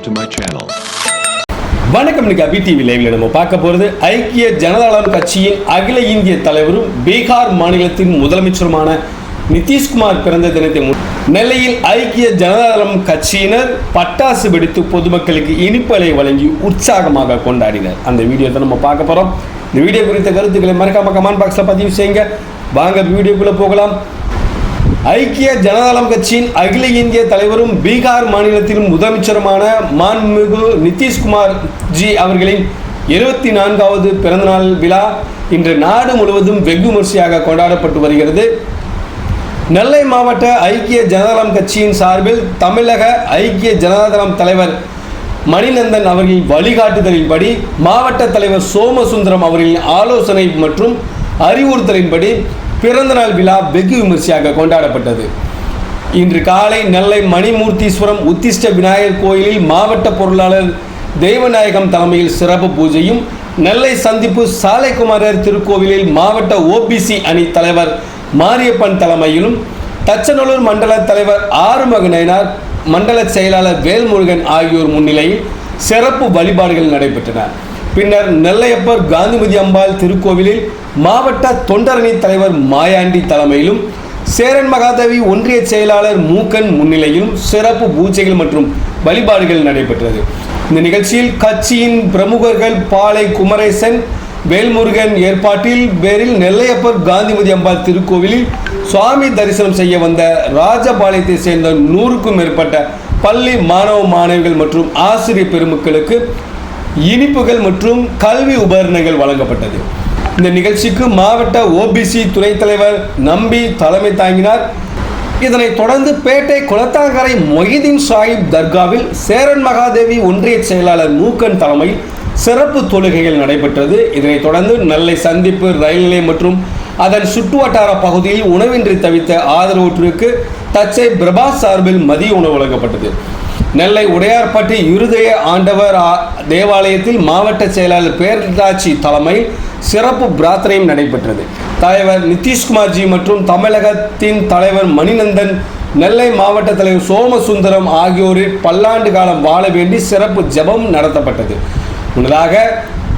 subscribe to my channel. வணக்கம் இன்னைக்கு அபி TV லைவ்ல நம்ம பார்க்க போறது ஐக்கிய ஜனதாதளம் கட்சியின் அகில இந்திய தலைவரும் பீகார் மாநிலத்தின் முதலமைச்சருமான நிதிஷ்குமார் பிறந்த தினத்தை முன் நெல்லையில் ஐக்கிய ஜனதாதளம் கட்சியினர் பட்டாசு வெடித்து பொதுமக்களுக்கு இனிப்பலை வழங்கி உற்சாகமாக கொண்டாடினர். அந்த வீடியோத்தை நம்ம பார்க்க போறோம். இந்த வீடியோ குறித்த கருத்துக்களை மறக்காம கமெண்ட் பாக்ஸில் பதிவு செய்யுங்க. வாங்க வீடியோக்குள்ள போகலாம். ஐக்கிய ஜனதாளம் கட்சியின் அகில இந்திய தலைவரும் பீகார் மாநிலத்தின் முதலமைச்சருமான மாண்புமிகு நிதிஷ்குமார் ஜி அவர்களின் இருபத்தி நான்காவது பிறந்தநாள் விழா இன்று நாடு முழுவதும் வெகு விமர்சையாக கொண்டாடப்பட்டு வருகிறது. நெல்லை மாவட்ட ஐக்கிய ஜனதாதளம் கட்சியின் சார்பில் தமிழக ஐக்கிய ஜனதாதளம் தலைவர் மணிநந்தன் அவர்களின் வழிகாட்டுதலின்படி மாவட்ட தலைவர் சோமசுந்தரம் அவர்களின் ஆலோசனை மற்றும் அறிவுறுத்தலின்படி பிறந்தநாள் விழா வெகு விமர்சையாக கொண்டாடப்பட்டது. இன்று காலை நெல்லை மணிமூர்த்தீஸ்வரம் உத்திஷ்ட விநாயகர் கோயிலில் மாவட்ட பொருளாளர் தெய்வநாயகம் தலைமையில் சிறப்பு பூஜையும் நெல்லை சந்திப்பு சாலைக்குமாரர் திருக்கோவிலில் மாவட்ட ஓபிசி அணி தலைவர் மாரியப்பன் தலைமையிலும் தச்சநல்லூர் மண்டல தலைவர் ஆறுமுக நயனார் மண்டல செயலாளர் வேல்முருகன் ஆகியோர் முன்னிலையில் சிறப்பு வழிபாடுகள் நடைபெற்றன. பின்னர் நெல்லையப்பர் காந்திமதி அம்பாள் திருக்கோவிலில் மாவட்ட தொண்டரணி தலைவர் மாயாண்டி தலைமையிலும் சேரன் மகாதேவி ஒன்றிய செயலாளர் மூக்கன் முன்னிலையிலும் சிறப்பு பூஜைகள் மற்றும் வழிபாடுகள் நடைபெற்றது. இந்த நிகழ்ச்சியில் கட்சியின் பிரமுகர்கள் பாலை குமரேசன் வேல்முருகன் ஏற்பாட்டில் பேரில் நெல்லையப்பர் காந்திமதி அம்பாள் திருக்கோவிலில் சுவாமி தரிசனம் செய்ய வந்த ராஜபாளையத்தை சேர்ந்த நூறுக்கும் மேற்பட்ட பள்ளி மாணவ மாணவிகள் மற்றும் ஆசிரியர் பெருமக்களுக்கு இனிப்புகள் மற்றும் கல்வி உபகரணங்கள் வழங்கப்பட்டது. இந்த நிகழ்ச்சிக்கு மாவட்ட ஓபிசி துணைத் தலைவர் நம்பி தலைமை தாங்கினார். இதனைத் தொடர்ந்து பேட்டை குளத்தாங்கரை மொஹிதீன் சாஹிப் தர்காவில் சேரன் மகாதேவி ஒன்றிய செயலாளர் மூக்கன் தலைமையில் சிறப்பு தொழுகைகள் நடைபெற்றது. இதனைத் தொடர்ந்து நெல்லை சந்திப்பு ரயில் நிலையம் மற்றும் அதன் சுற்றுவட்டார பகுதியில் உணவின்றி தவித்த ஆதரவற்றோருக்கு தச்சை பிரபாஸ் சார்பில் மதிய உணவு வழங்கப்பட்டது. நெல்லை உடையார்பட்டி இருதய ஆண்டவர் ஆ- தேவாலயத்தில் மாவட்ட செயலாளர் பேரதாட்சி தலைமையில் சிறப்பு பிரார்த்தனையும் நடைபெற்றது. தலைவர் நிதிஷ்குமார்ஜி மற்றும் தமிழகத்தின் தலைவர் மணிநந்தன் நெல்லை மாவட்ட தலைவர் சோமசுந்தரம் ஆகியோரின் பல்லாண்டு காலம் வாழ வேண்டி சிறப்பு ஜெபம் நடத்தப்பட்டது. முன்னதாக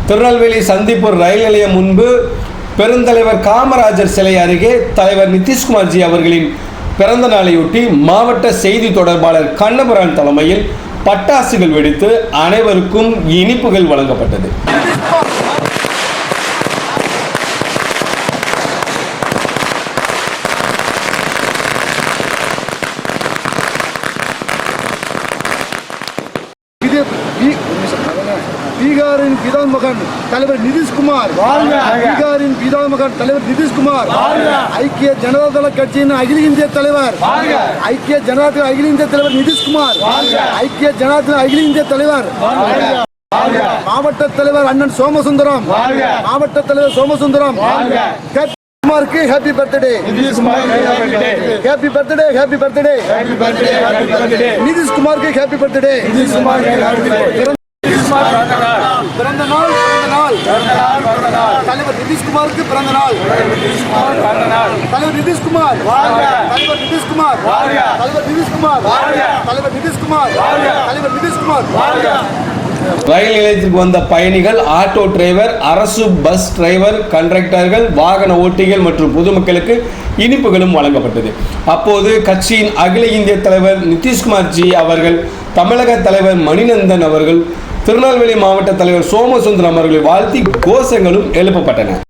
திருநெல்வேலி சந்திப்பு ரயில் நிலையம் முன்பு பெருந்தலைவர் காமராஜர் சிலை அருகே தலைவர் நிதிஷ்குமார்ஜி அவர்களின் பிறந்த நாளையொட்டி மாவட்ட செய்தி தொடர்பாளர் கண்ணபுரான் தலைமையில் பட்டாசுகள் வெடித்து அனைவருக்கும் இனிப்புகள் வழங்கப்பட்டது. பீகாரின் பிதான் மகன் தலைவர் நிதிஷ்குமார். பீகாரின் பிதான் மகன் தலைவர் நிதிஷ்குமார். ஐக்கிய ஜனதாதள கட்சியின் அகில இந்திய தலைவர். ஐக்கிய ஜனதாதள அகில இந்திய தலைவர் நிதிஷ்குமார். ஐக்கிய ஜனதாதள அகில இந்திய தலைவர். மாவட்ட தலைவர் அண்ணன் சோமசுந்தரம். மாவட்ட தலைவர் சோமசுந்தரம். ஹேப்பி குமாருக்கு happy birthday happy birthday happy birthday நிதிஷ்குமாருக்கு happy birthday பிறந்த நாள் பிறந்த நாள் தலைவர் நிதிஷ்குமாருக்கு பிறந்த நாள் தலைவர் நிதிஷ்குமார். தலைவர் நிதிஷ்குமார். தலைவர் நிதிஷ்குமார். தலைவர் நிதிஷ்குமார். தலைவர் நிதிஷ்குமார். ரயில் நிலையத்திற்கு வந்த பயணிகள் ஆட்டோ டிரைவர் அரசு பஸ் டிரைவர் கண்டக்டர்கள் வாகன ஓட்டிகள் மற்றும் பொதுமக்களுக்கு இனிப்புகளும் வழங்கப்பட்டது. அப்போது கட்சியின் அகில இந்திய தலைவர் நிதிஷ்குமார் ஜி அவர்கள் தமிழக தலைவர் மணிநந்தன் அவர்கள் திருநெல்வேலி மாவட்ட தலைவர் சோமசுந்தரம் அவர்களை வாழ்த்தி கோஷங்களும் எழுப்பப்பட்டன.